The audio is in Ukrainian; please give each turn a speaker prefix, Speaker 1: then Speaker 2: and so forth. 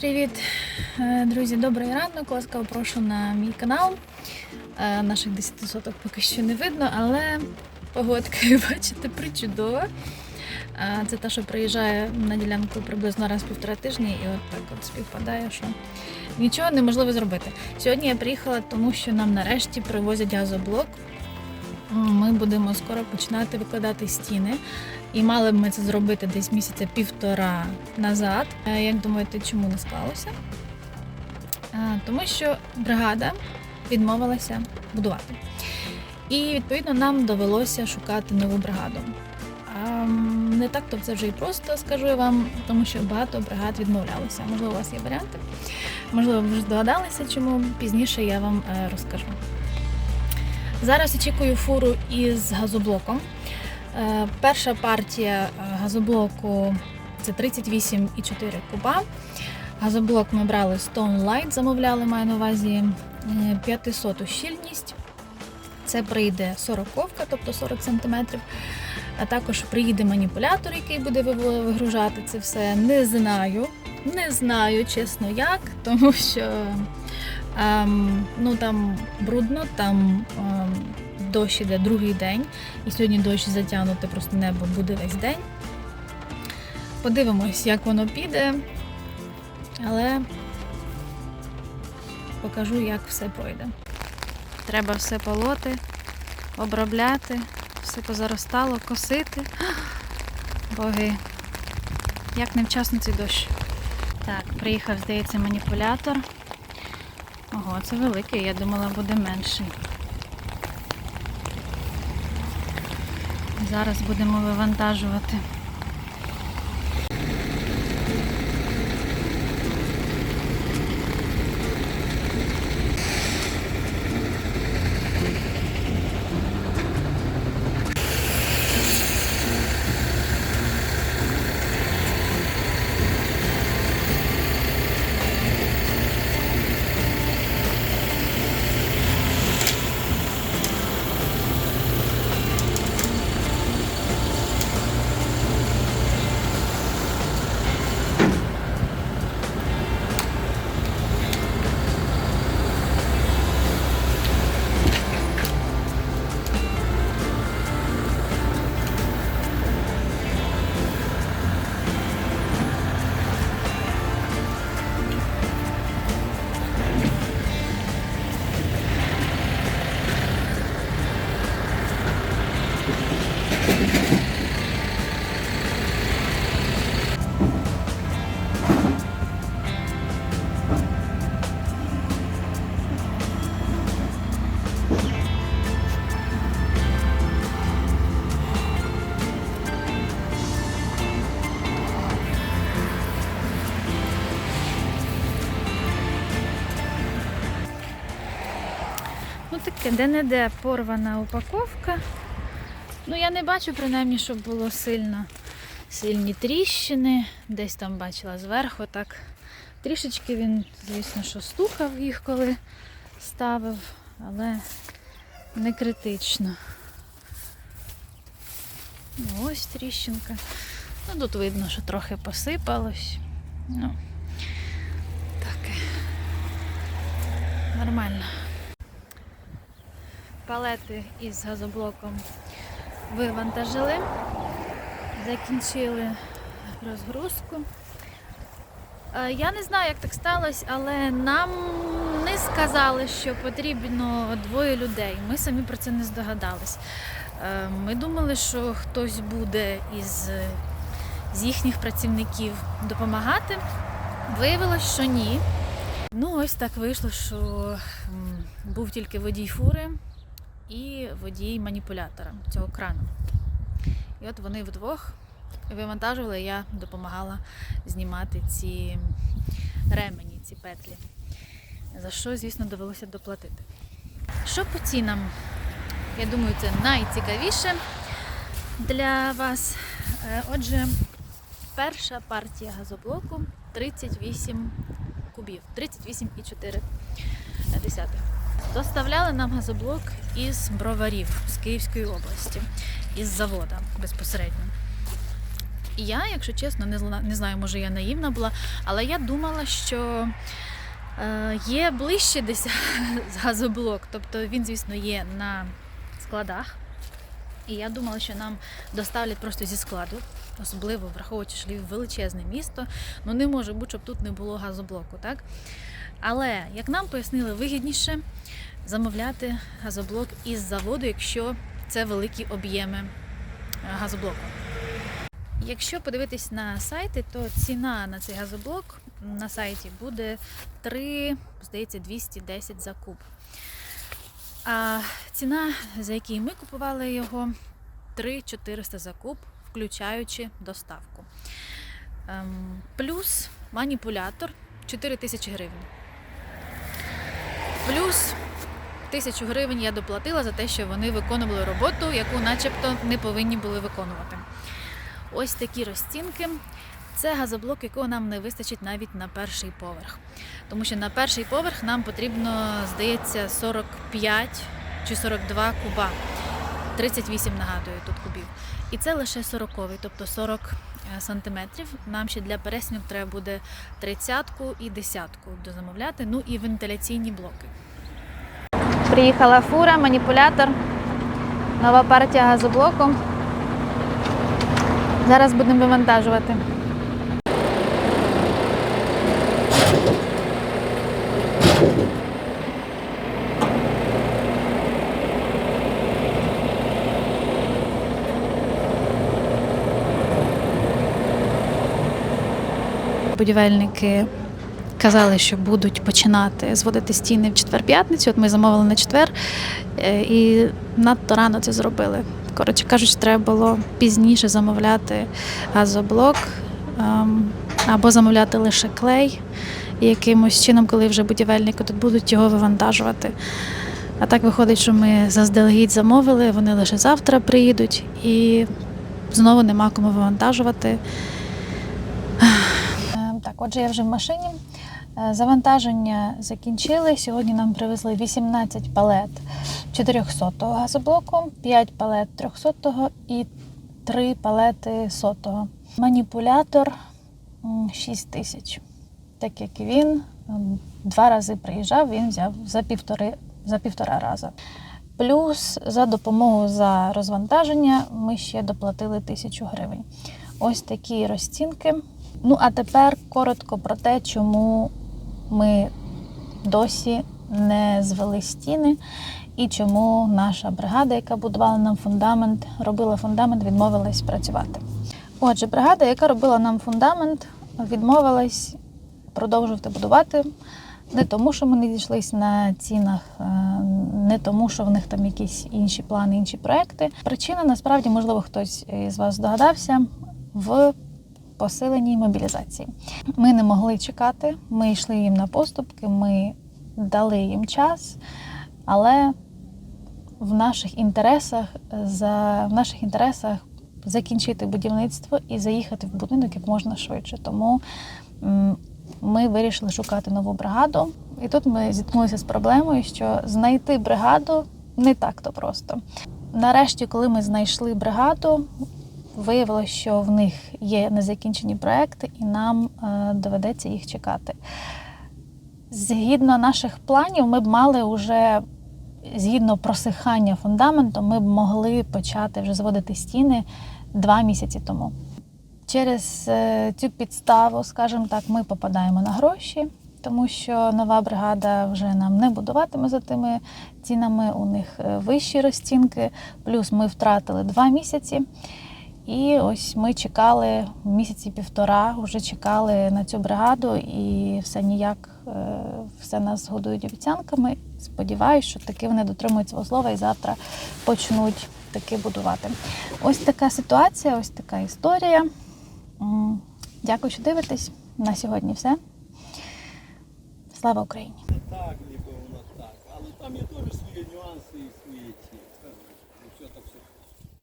Speaker 1: Привіт, Е, друзі! Добрий ранок. Ласкаво прошу на мій канал. Е, Наших 10 соток поки що не видно, але погодка, бачите, причудова. Е, Це та, що приїжджає на ділянку приблизно раз в півтора тижні, і от так от співпадає, що нічого неможливо зробити. Сьогодні я приїхала, тому що нам нарешті привозять газоблок. Ми будемо скоро починати викладати стіни. І мали б ми це зробити десь місяця півтора назад. Як думаєте, чому не склалося? Тому що бригада відмовилася будувати. І відповідно нам довелося шукати нову бригаду. Не так то це вже і просто скажу я вам, тому що багато бригад відмовлялися. Можливо, у вас є варіанти. Можливо, ви вже здогадалися, чому пізніше я вам е, розкажу. Зараз очікую фуру із газоблоком. Е, Перша партія е, газоблоку це 38,4 куба. Газоблок ми брали Stone Light, замовляли, маю на увазі е, 500 щільність. Це прийде 40 тобто 40 см. А також приїде маніпулятор, який буде вигружати це все. Не знаю. Не знаю, чесно, як, тому що ем, ну, там брудно, там ем, дощ іде другий день. І сьогодні дощ затягнути просто небо буде весь день. Подивимось, як воно піде, але покажу, як все пройде. Треба все полоти, обробляти, все позаростало, косити. Боги, як невчасно цей дощ. Так, приїхав, здається, маніпулятор. Ого, це великий, я думала, буде менший. Зараз будемо вивантажувати. Таке, де-не-де порвана упаковка. Ну, я не бачу, принаймні, щоб було сильно сильні тріщини. Десь там бачила зверху так. Трішечки він, звісно, що стукав їх, коли ставив, але не критично. Ну, ось тріщинка. Ну, тут видно, що трохи посипалось. Ну, таке. Нормально. Палети із газоблоком вивантажили, закінчили розгрузку. Е, Я не знаю, як так сталося, але нам не сказали, що потрібно двоє людей. Ми самі про це не здогадались. Е, Ми думали, що хтось буде із, з їхніх працівників допомагати. Виявилось, що ні. Ну, ось так вийшло, що був тільки водій фури і водій маніпулятора цього крану. І от вони вдвох вивантажували, я допомагала знімати ці ремені, ці петлі. За що, звісно, довелося доплатити. Що по цінам? Я думаю, це найцікавіше для вас. Е, Отже, перша партія газоблоку 38 кубів, 38,4 десятих. Доставляли нам газоблок із броварів з Київської області, із завода безпосередньо. І я, якщо чесно, не, знаю, може я наївна була, але я думала, що е, є ближче десь газоблок. Тобто він, звісно, є на складах. І я думала, що нам доставлять просто зі складу, особливо враховуючи, що Львів величезне місто. Ну не може бути, щоб тут не було газоблоку, так? Але як нам пояснили, вигідніше замовляти газоблок із заводу, якщо це великі об'єми е, газоблоку. Якщо подивитись на сайти, то ціна на цей газоблок на сайті буде 3, здається, 210 за куб. А ціна, за який ми купували його, 3400 за куб, включаючи доставку. Ем, плюс маніпулятор 4000 гривень. Плюс тисячу гривень я доплатила за те, що вони виконували роботу, яку начебто не повинні були виконувати. Ось такі розцінки. Це газоблок, якого нам не вистачить навіть на перший поверх. Тому що на перший поверх нам потрібно, здається, 45 чи 42 куба. 38 нагадую тут кубів. І це лише 40, тобто 40 е, сантиметрів. Нам ще для переснів треба буде 30 і 10 дозамовляти, ну і вентиляційні блоки. Приїхала фура, маніпулятор, нова партія газоблоку. Зараз будемо вивантажувати. Будівельники казали, що будуть починати зводити стіни в четвер-п'ятницю. От ми замовили на четвер е, і надто рано це зробили. Коротше кажучи, треба було пізніше замовляти газоблок ем, або замовляти лише клей якимось чином, коли вже будівельники тут будуть його вивантажувати. А так виходить, що ми заздалегідь замовили, вони лише завтра приїдуть і знову нема кому вивантажувати. Так, отже, я вже в машині. Е, Завантаження закінчили. Сьогодні нам привезли 18 палет 400 газоблоку, 5 палет 300 і 3 палети 100. Маніпулятор 6 тисяч. Так як він два рази приїжджав, він взяв за півтори, за півтора рази. Плюс за допомогу за розвантаження ми ще доплатили тисячу гривень. Ось такі розцінки. Ну а тепер коротко про те, чому ми досі не звели стіни і чому наша бригада, яка будувала нам фундамент, робила фундамент, відмовилась працювати. Отже, бригада, яка робила нам фундамент, відмовилась продовжувати будувати. Не тому, що ми не зійшлись на цінах, е, не тому, що в них там якісь інші плани, інші проекти. Причина насправді, можливо, хтось із вас здогадався, в посиленій мобілізації. Ми не могли чекати, ми йшли їм на поступки, ми дали їм час, але в наших інтересах за в наших інтересах закінчити будівництво і заїхати в будинок як можна швидше. Тому ми вирішили шукати нову бригаду. І тут ми зіткнулися з проблемою, що знайти бригаду не так-то просто. Нарешті, коли ми знайшли бригаду, виявилося, що в них є незакінчені проекти, і нам е, доведеться їх чекати. Згідно наших планів, ми б мали вже, згідно просихання фундаменту, ми б могли почати вже зводити стіни два місяці тому. Через е, цю підставу, скажімо так, ми попадаємо на гроші, тому що нова бригада вже нам не будуватиме за тими цінами, у них е, вищі розцінки, плюс ми втратили два місяці. І ось ми чекали місяці півтора, вже чекали на цю бригаду, і все ніяк е, все нас годують обіцянками. Сподіваюсь, що таки вони дотримують свого слова і завтра почнуть таки будувати. Ось така ситуація, ось така історія. Дякую, що дивитесь. На сьогодні все. Слава Україні!